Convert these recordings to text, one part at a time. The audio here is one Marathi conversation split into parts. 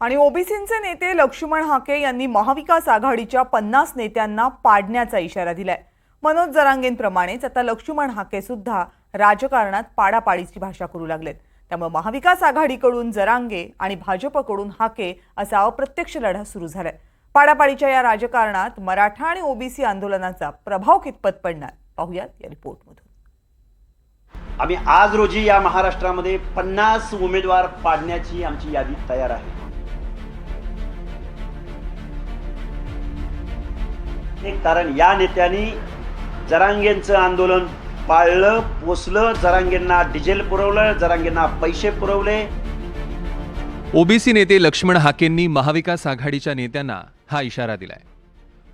आणि ओबीसींचे नेते लक्ष्मण हाके यांनी महाविकास आघाडीच्या पन्नास नेत्यांना पाडण्याचा इशारा दिलाय. मनोज जरांगेंप्रमाणेच आता लक्ष्मण हाके सुद्धा राजकारणात पाडापाडीची भाषा करू लागलेत. त्यामुळे महाविकास आघाडीकडून जरांगे आणि भाजपकडून हाके असा अप्रत्यक्ष लढा सुरू झालाय. पाडापाडीच्या या राजकारणात मराठा आणि ओबीसी आंदोलनाचा प्रभाव कितपत पडणार? पाहूयात या रिपोर्टमधून. आम्ही आज रोजी या महाराष्ट्रामध्ये पन्नास उमेदवार पाडण्याची आमची यादी तयार आहे. कारण या नेत्यांनी जरांगेंचं आंदोलन पाळलं पोचलं जरांगेंना डिझेल पुरवलं जरांगेंना पैसे पुरवले. ओबीसी नेते लक्ष्मण हाकेंनी महाविकास आघाडीच्या नेत्यांना हा इशारा दिलाय.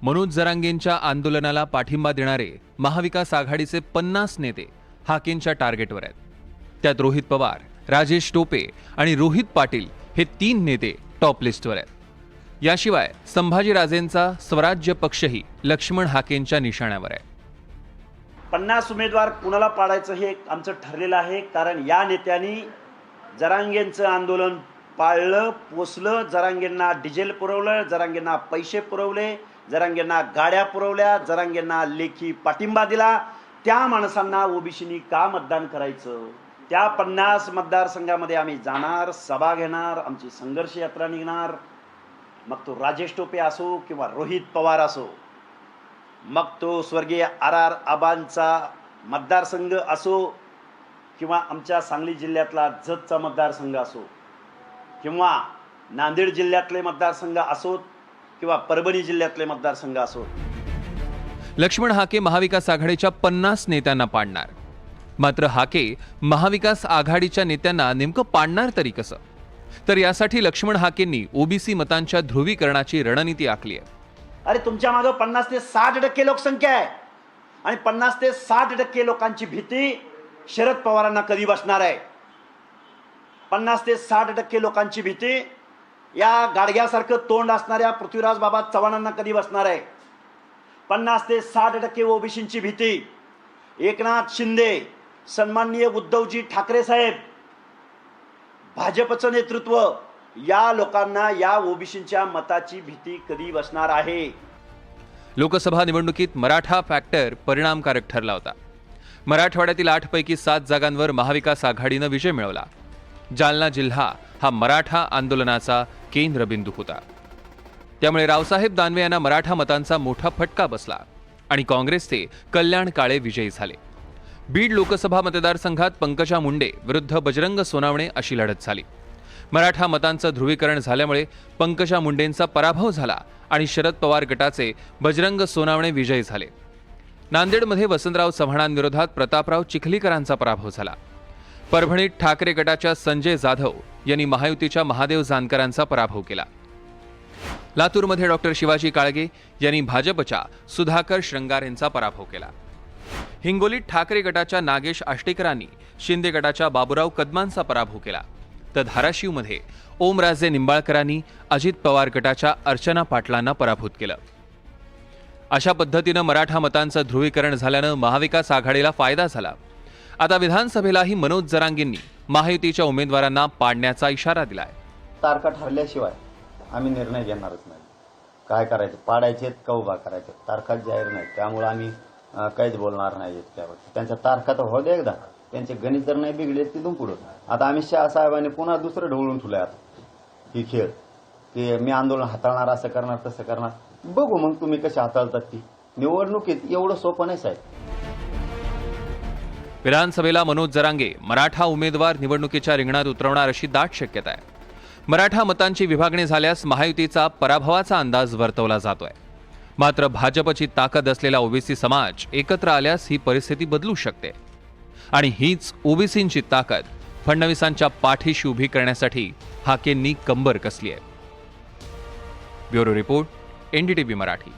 मनोज जरांगेंच्या आंदोलनाला पाठिंबा देणारे महाविकास आघाडीचे पन्नास नेते हाकेंच्या टार्गेटवर आहेत. त्यात रोहित पवार राजेश टोपे आणि रोहित पाटील हे तीन नेते टॉप लिस्टवर आहेत. याशिवाय संभाजीराजेंचा स्वराज्य पक्षही लक्ष्मण हाकेंच्या निशाण्यावर आहे. पन्नास उमेदवार कुणाला पाडायचं हे आमचं ठरलेलं आहे. कारण या नेत्यांनी जरांगेंचं आंदोलन पाळलं पोचलं जरांगेंना डिझेल पुरवलं जरांगेंना पैसे पुरवले जरांगेंना गाड्या पुरवल्या जरांगेंना लेखी पाठिंबा दिला. त्या माणसांना ओबीसीनी का मतदान करायचं? त्या पन्नास मतदारसंघामध्ये आम्ही जाणार सभा घेणार आमची संघर्ष यात्रा निघणार. मग तो राजेश टोपे असो किंवा रोहित पवार असो मग तो स्वर्गीय आर आर आबांचा मतदारसंघ असो किंवा आमच्या सांगली जिल्ह्यातला जतचा मतदारसंघ असो किंवा नांदेड जिल्ह्यातले मतदारसंघ असोत किंवा परभणी जिल्ह्यातले मतदारसंघ असोत लक्ष्मण हाके महाविकास आघाडीच्या पन्नास नेत्यांना पाडणार. मात्र हाके महाविकास आघाडीच्या नेत्यांना नेमकं पाडणार तरी कसं? तर यासाठी लक्ष्मण हाकेंनी ओबीसी मतांच्या ध्रुवीकरणाची रणनीती आखली आहे. अरे तुमच्या मागं पन्नास ते साठ टक्के लोकसंख्या आहे. आणि पन्नास ते साठ टक्के लोकांची भीती शरद पवारांना कधी बसणार आहे? पन्नास ते साठ टक्के लोकांची भीती या गाडग्यासारखं तोंड असणाऱ्या पृथ्वीराज बाबा चव्हाणांना कधी बसणार आहे? पन्नास ते साठ टक्के ओबीसींची भीती. एकनाथ शिंदे सन्माननीय उद्धवजी ठाकरे साहेब भाजपचं नेतृत्व. या लोकांना या ओबीसींच्या मताची भीती कधी बसणार आहे? लोकसभा निवडणुकीत मराठा फॅक्टर परिणामकारक ठरला होता. मराठवाड्यातील आठपैकी सात जागांवर महाविकास आघाडीनं विजय मिळवला. जालना जिल्हा हा मराठा आंदोलनाचा केंद्रबिंदू होता. त्यामुळे रावसाहेब दानवे यांना मराठा मतांचा मोठा फटका बसला आणि काँग्रेसचे कल्याण काळे विजयी झाले. बीड लोकसभा मतदारसंघात पंकजा मुंडे विरुद्ध बजरंग सोनावणे अशी लढत झाली. मराठा मतांचं ध्रुवीकरण झाल्यामुळे पंकजा मुंडेंचा पराभव झाला आणि शरद पवार गटाचे बजरंग सोनावणे विजयी झाले. नांदेडमध्ये वसंतराव चव्हाणांविरोधात प्रतापराव चिखलीकरांचा पराभव झाला. परभणीत ठाकरे गटाच्या संजय जाधव यांनी महायुतीच्या महादेव जानकरांचा पराभव केला. लातूरमध्ये डॉक्टर शिवाजी काळगे यांनी भाजपच्या सुधाकर श्रंगार यांचा पराभव केला. हिंगोलीत ठाकरे गटाच्या नागेश आष्टेकरांनी शिंदे गटाच्या बाबुराव कदमांचा पराभव केला. तर धाराशिवमध्ये ओमराजे निंबाळकरांनी अजित पवार गटाच्या अर्चना पाटलांना पराभूत केलं. अशा पद्धतीनं मराठा मतांचं ध्रुवीकरण झाल्यानं महाविकास आघाडीला फायदा झाला. आता विधानसभेलाही मनोज जरांगेंनी महायुतीच्या उमेदवारांना पाडण्याचा इशारा दिलाय. तारखा ठरल्याशिवाय आम्ही निर्णय घेणारच नाही. काय करायचं? पाडायचे का उभा करायचे तारखा जाहीर नाही त्यामुळे आम्ही काहीच बोलणार नाही त्यावर त्यांच्या तारखा तर हो दे एकदा. त्यांचे गणित जर नाही बिघडले तिथून पुढं. आता अमित शहा साहेबांनी पुन्हा दुसरं ढवळून ठेवलंय आता ही खेळ. की मी आंदोलन हाताळणार असं करणार तसं करणार. बघू मग तुम्ही कशी हाताळतात ती. निवडणुकीत एवढं सोपं नाही साहेब. विधानसभेला मनोज जरांगे मराठा उमेदवार निवडणुकीच्या रिंगणात उतरवणार अशी दाट शक्यता आहे. मराठा मतांची विभागणी झाल्यास महायुतीचा पराभवाचा अंदाज वर्तवला जातोय. मात्र भाजपची ताकद असलेला ओबीसी समाज एकत्र आल्यास ही परिस्थिती बदलू शकते. आणि हीच ओबीसींची ताकद फडणवीसांच्या पाठीशी उभी करण्यासाठी हाकेंनी कंबर कसली आहे. Bureau report NDTV Marathi.